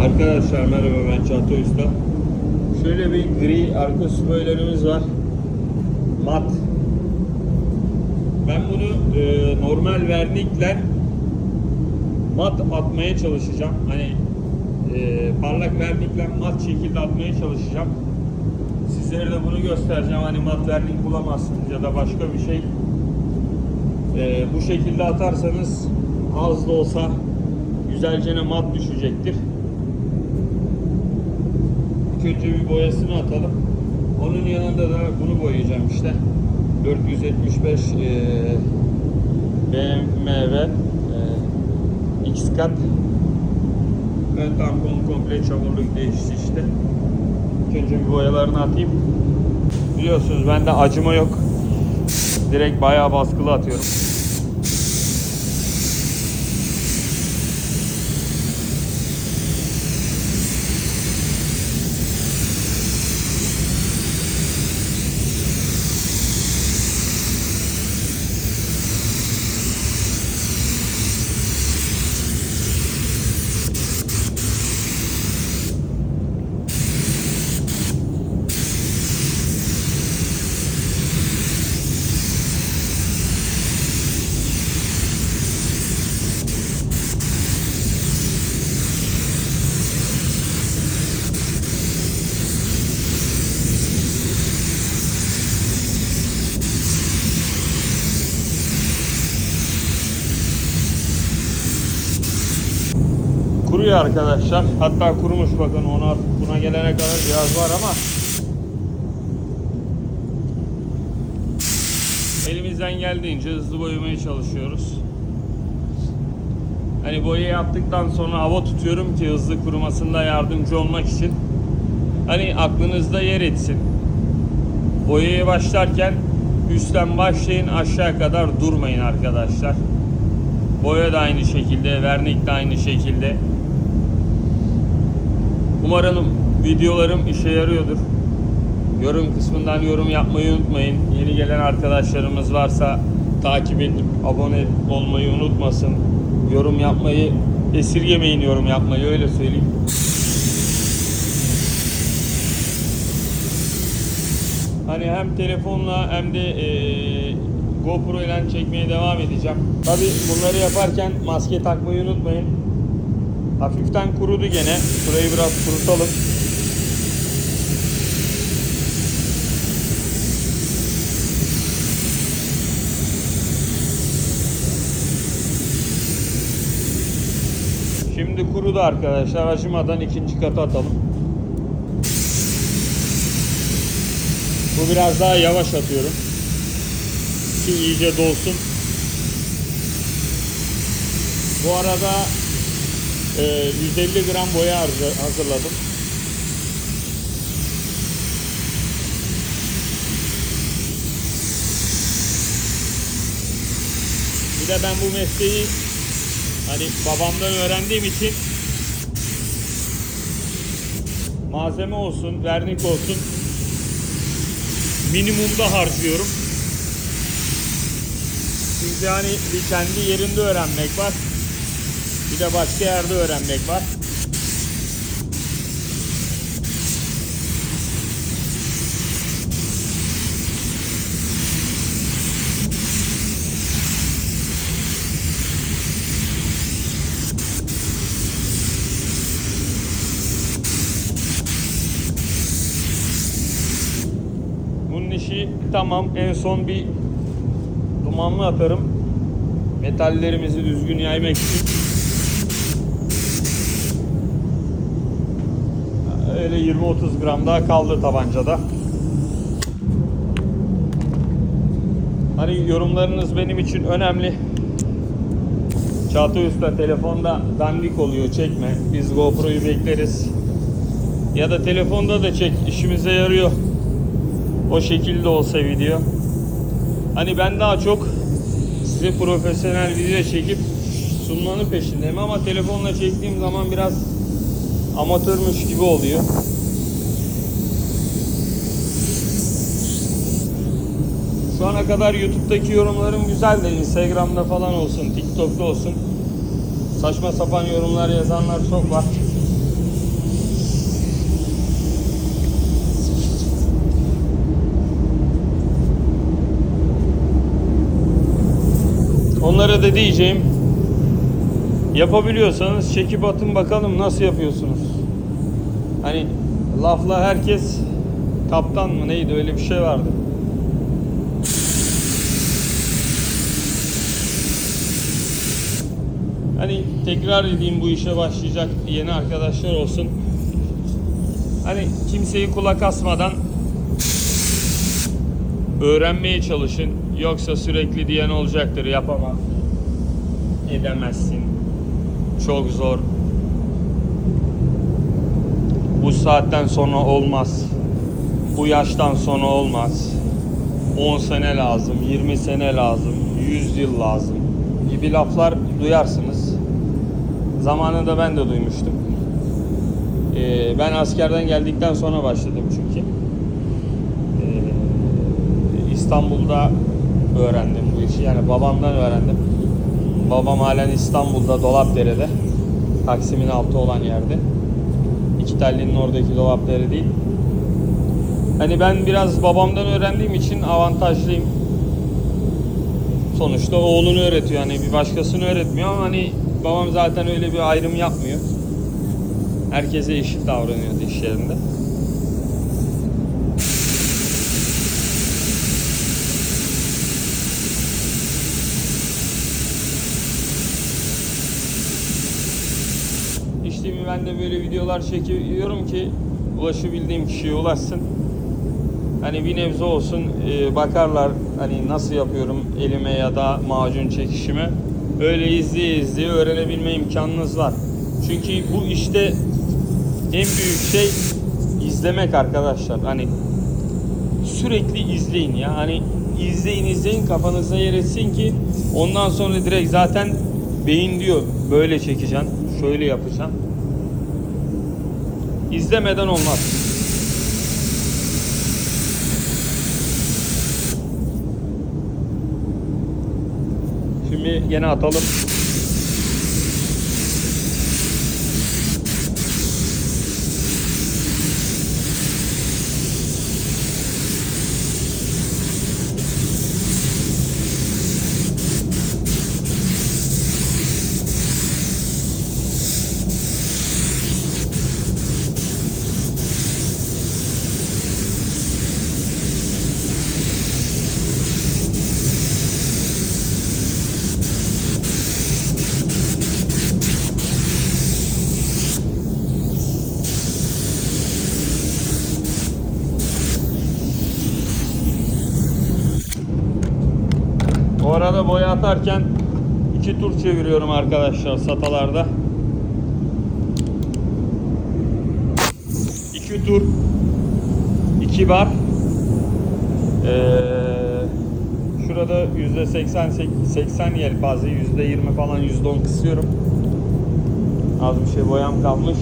Arkadaşlar merhaba ben Çağatay Usta. Şöyle bir gri arka spoilerimiz var. Mat. Ben bunu e, normal vernikle mat atmaya çalışacağım. Hani e, parlak vernikle mat şekilde atmaya çalışacağım. Sizlere de bunu göstereceğim. Hani mat vernik bulamazsınız ya da başka bir şey. E, bu şekilde atarsanız az da olsa güzelce mat düşecektir. Kötü bir boyasını atalım. Onun yanında da bunu boyayacağım işte. 475 eee BMW eee, X kat ön tampon komple çamurluk değişti işte. İlk önce bir boyalarını atayım. Biliyorsunuz bende acıma yok. Direkt bayağı baskılı atıyorum. Kuruyor arkadaşlar. Hatta kurumuş bakın artık buna gelene kadar biraz var ama elimizden geldiğince hızlı boyamaya çalışıyoruz. Hani boya yaptıktan sonra hava tutuyorum ki hızlı kurumasında yardımcı olmak için. Hani aklınızda yer etsin. Boyaya başlarken üstten başlayın aşağı kadar durmayın arkadaşlar. Boya da aynı şekilde, vernik de aynı şekilde. Umarım videolarım işe yarıyordur. Yorum kısmından yorum yapmayı unutmayın. Yeni gelen arkadaşlarımız varsa takip edip abone olmayı unutmasın. Yorum yapmayı esirgemeyin yorum yapmayı öyle söyleyeyim. Hani hem telefonla hem de eee, GoPro ile çekmeye devam edeceğim. Tabi bunları yaparken maske takmayı unutmayın. Hafiften kurudu gene. Şurayı biraz kurutalım. Şimdi kurudu arkadaşlar. Acımadan ikinci katı atalım. Bu biraz daha yavaş atıyorum. Ki iyice dolsun. Bu arada 150 gram boya hazırladım. Bir de ben bu mesleği hani babamdan öğrendiğim için malzeme olsun, vernik olsun minimumda harcıyorum. Çünkü hani bir kendi yerinde öğrenmek var. Bir de başka yerde öğrenmek var. Bunun işi tamam. En son bir dumanlı atarım. Metallerimizi düzgün yaymak için. Öyle 20-30 gram daha kaldı tabancada. Hani yorumlarınız benim için önemli. Çağatay Usta telefonda dandik oluyor çekme. Biz GoPro'yu bekleriz. Ya da telefonda da çek işimize yarıyor. O şekilde olsa video. Hani ben daha çok size profesyonel video çekip sunmanın peşindeyim ama telefonla çektiğim zaman biraz amatörmüş gibi oluyor. Şu ana kadar YouTube'daki yorumlarım güzel de Instagram'da falan olsun, TikTok'ta olsun. Saçma sapan yorumlar yazanlar çok var. Onlara da diyeceğim yapabiliyorsanız çekip atın bakalım nasıl yapıyorsunuz. Hani lafla herkes kaptan mı neydi öyle bir şey vardı. Hani tekrar edeyim bu işe başlayacak yeni arkadaşlar olsun. Hani kimseyi kulak asmadan öğrenmeye çalışın. Yoksa sürekli diyen olacaktır yapamam. Edemezsin. Çok zor. Bu saatten sonra olmaz. Bu yaştan sonra olmaz. 10 sene lazım, 20 sene lazım, 100 yıl lazım gibi laflar duyarsınız. Zamanında ben de duymuştum. Ee, ben askerden geldikten sonra başladım çünkü. Ee, İstanbul'da öğrendim bu işi. Yani babamdan öğrendim. Babam halen İstanbul'da Dolapdere'de. Taksim'in altı olan yerde. İki oradaki Dolapdere değil. Hani ben biraz babamdan öğrendiğim için avantajlıyım. Sonuçta oğlunu öğretiyor. Hani bir başkasını öğretmiyor ama hani babam zaten öyle bir ayrım yapmıyor. Herkese eşit davranıyordu iş yerinde. İşte ben de böyle videolar çekiyorum ki ulaşabildiğim kişiye ulaşsın. Hani bir nebze olsun e, bakarlar hani nasıl yapıyorum elime ya da macun çekişime. Öyle izleye izleye öğrenebilme imkanınız var. Çünkü bu işte en büyük şey izlemek arkadaşlar. Hani sürekli izleyin ya. Hani izleyin izleyin kafanıza yer etsin ki ondan sonra direkt zaten beyin diyor böyle çekeceksin, şöyle yapacaksın. İzlemeden olmaz. Şimdi yine atalım. O arada boya atarken iki tur çeviriyorum arkadaşlar satalarda. İki tur, iki bar. Ee, şurada yüzde 80 80 yelpaze, yüzde 20 falan yüzde 10 kısıyorum. Az bir şey boyam kalmış.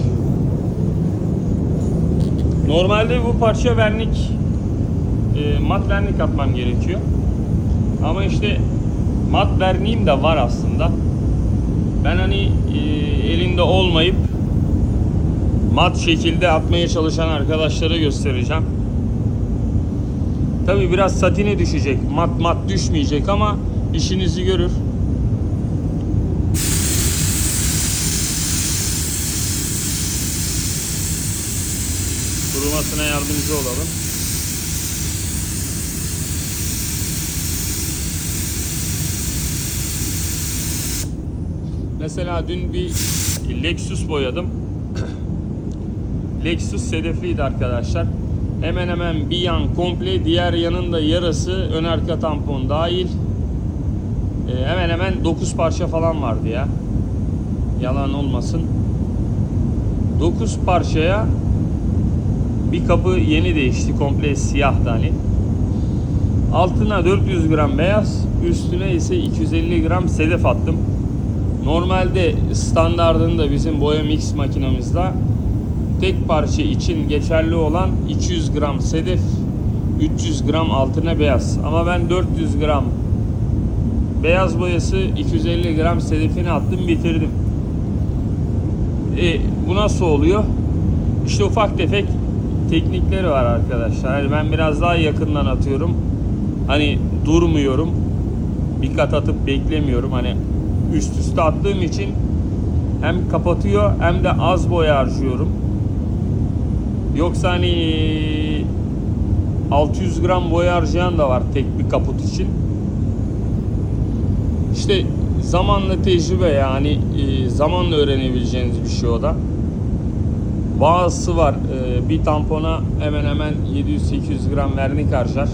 Normalde bu parça vernik, e, mat vernik atmam gerekiyor. Ama işte mat verniğim de var aslında. Ben hani e, elinde olmayıp mat şekilde atmaya çalışan arkadaşlara göstereceğim. Tabi biraz satine düşecek. Mat mat düşmeyecek ama işinizi görür. Kurumasına yardımcı olalım. Mesela dün bir Lexus boyadım. Lexus sedefliydi arkadaşlar. Hemen hemen bir yan komple, diğer yanın da yarısı ön arka tampon dahil. Ee, hemen hemen 9 parça falan vardı ya. Yalan olmasın. 9 parçaya bir kapı yeni değişti. Komple siyahtı hani. Altına 400 gram beyaz, üstüne ise 250 gram sedef attım. Normalde standartında bizim boya mix makinamızda tek parça için geçerli olan 200 gram sedef 300 gram altına beyaz. Ama ben 400 gram beyaz boyası 250 gram sedefini attım bitirdim. E, bu nasıl oluyor? İşte ufak tefek teknikleri var arkadaşlar. Hani ben biraz daha yakından atıyorum. Hani durmuyorum. Bir kat atıp beklemiyorum. Hani üst üste attığım için hem kapatıyor hem de az boya harcıyorum. Yoksa hani 600 gram boya harcayan da var tek bir kaput için. İşte zamanla tecrübe yani e, zamanla öğrenebileceğiniz bir şey o da. Bazısı var e, bir tampona hemen hemen 700-800 gram vernik harcar.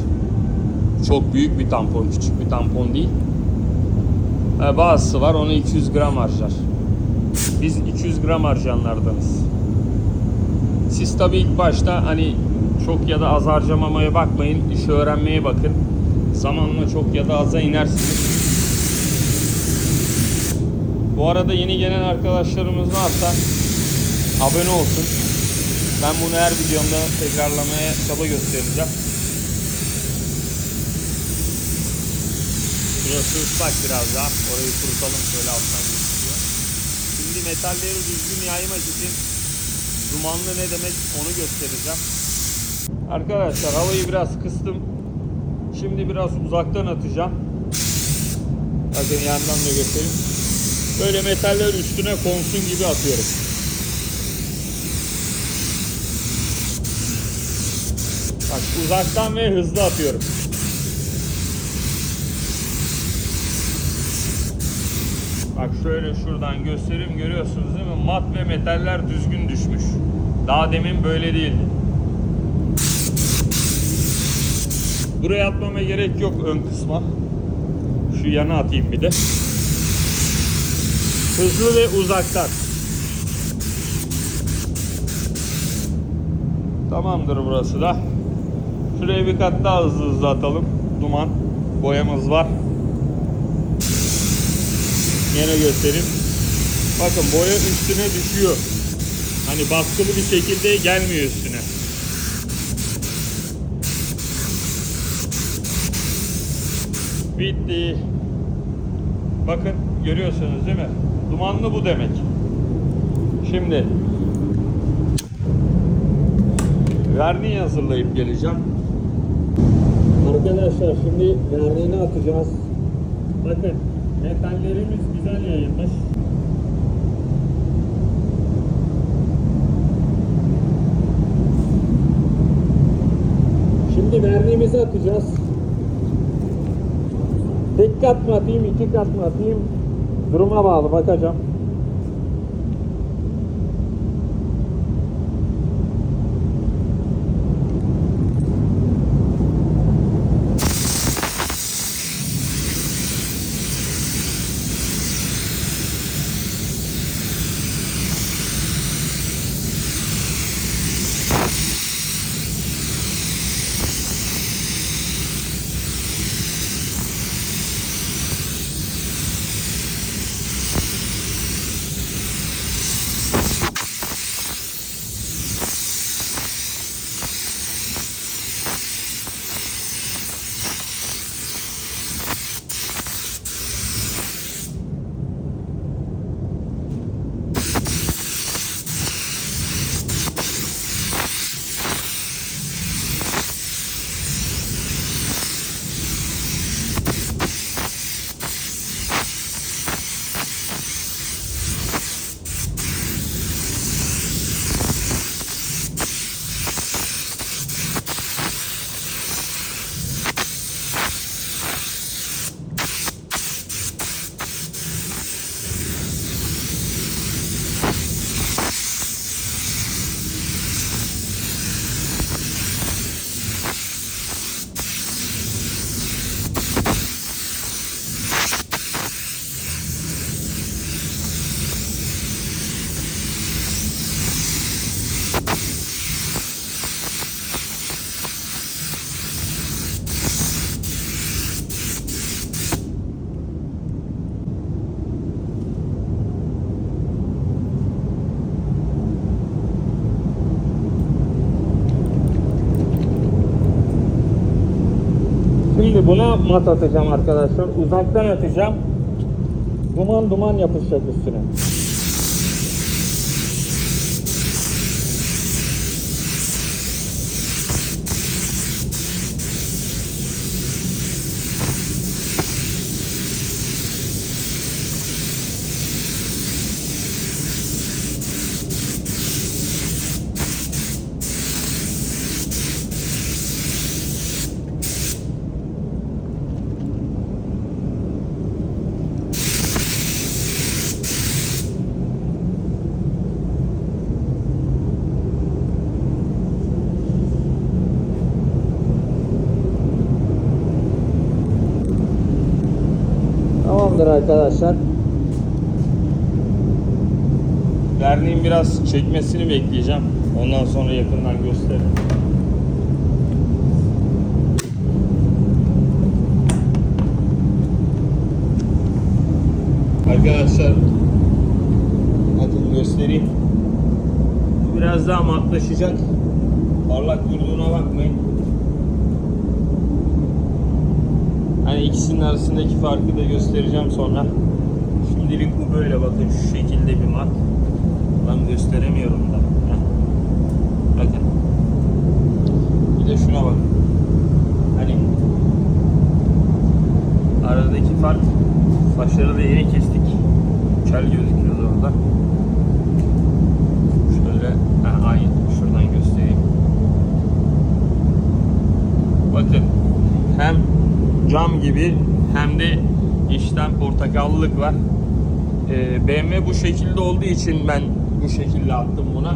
Çok büyük bir tampon, küçük bir tampon değil. E, bazısı var onu 200 gram harcar. Biz 200 gram harcayanlardanız. Siz tabii ilk başta hani çok ya da az harcamamaya bakmayın. işi öğrenmeye bakın. Zamanla çok ya da aza inersiniz. Bu arada yeni gelen arkadaşlarımız varsa abone olsun. Ben bunu her videomda tekrarlamaya çaba göstereceğim. Burası ıslak biraz daha. Orayı kurutalım şöyle alttan gözüküyor. Şimdi metalleri düzgün yaymak için dumanlı ne demek onu göstereceğim. Arkadaşlar havayı biraz kıstım. Şimdi biraz uzaktan atacağım. Bakın yandan da göstereyim. Böyle metaller üstüne konsun gibi atıyorum. Bak uzaktan ve hızlı atıyorum. Bak şöyle şuradan göstereyim görüyorsunuz değil mi? Mat ve metaller düzgün düşmüş. Daha demin böyle değildi. Buraya atmama gerek yok ön kısma. Şu yana atayım bir de. Hızlı ve uzaktan. Tamamdır burası da. Şuraya bir kat daha hızlı hızlı atalım. Duman. Boyamız var. Yine göstereyim. Bakın boya üstüne düşüyor. Hani baskılı bir şekilde gelmiyor üstüne. Bitti. Bakın görüyorsunuz değil mi? Dumanlı bu demek. Şimdi verniği hazırlayıp geleceğim. Arkadaşlar şimdi verniğini atacağız. Bakın metallerimiz güzel yayılmış. Şimdi verniğimizi atacağız. Tek kat mı atayım, iki kat mı atayım? Duruma bağlı bakacağım. Şimdi buna mat atacağım arkadaşlar. Uzaktan atacağım. Duman duman yapışacak üstüne. Tamamdır arkadaşlar. Verniğin biraz çekmesini bekleyeceğim. Ondan sonra yakından gösteririm. Arkadaşlar bakın göstereyim. Biraz daha matlaşacak. Parlak durduğuna bakmayın. Hani ikisinin arasındaki farkı da göstereceğim sonra. Şimdilik bu böyle bakın şu şekilde bir mat. Ben gösteremiyorum da. Bakın. Bir de şuna bak. Hani aradaki fark saçları da yeni kestik. Kel gözüküyordu orada. Şöyle ha, aynı şuradan göstereyim. Bakın hem cam gibi hem de içten portakallılık var. Ee, BMW bu şekilde olduğu için ben bu şekilde attım buna.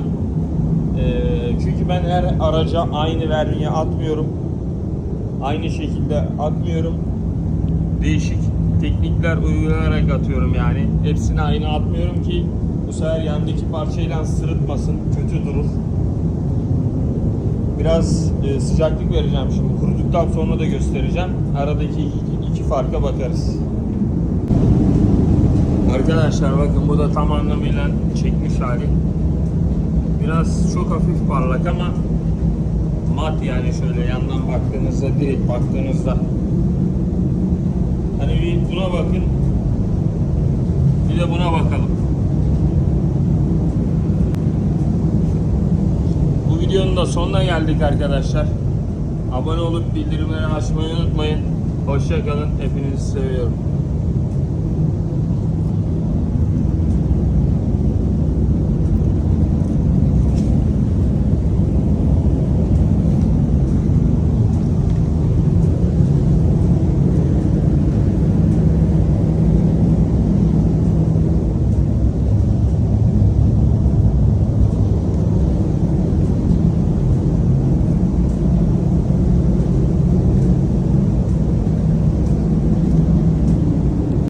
Ee, çünkü ben her araca aynı verniğe atmıyorum. Aynı şekilde atmıyorum. Değişik teknikler uygulayarak atıyorum yani. Hepsini aynı atmıyorum ki bu sefer yandaki parçayla sırıtmasın, kötü durur. Biraz e, sıcaklık vereceğim şimdi. Kuruduktan sonra da göstereceğim. Aradaki farka bakarız. Arkadaşlar bakın bu da tam anlamıyla çekmiş hali. Biraz çok hafif parlak ama mat yani şöyle yandan baktığınızda direkt baktığınızda hani bir buna bakın bir de buna bakalım. Bu videonun da sonuna geldik arkadaşlar. Abone olup bildirimleri açmayı unutmayın. Hoşça kalın. Hepinizi seviyorum.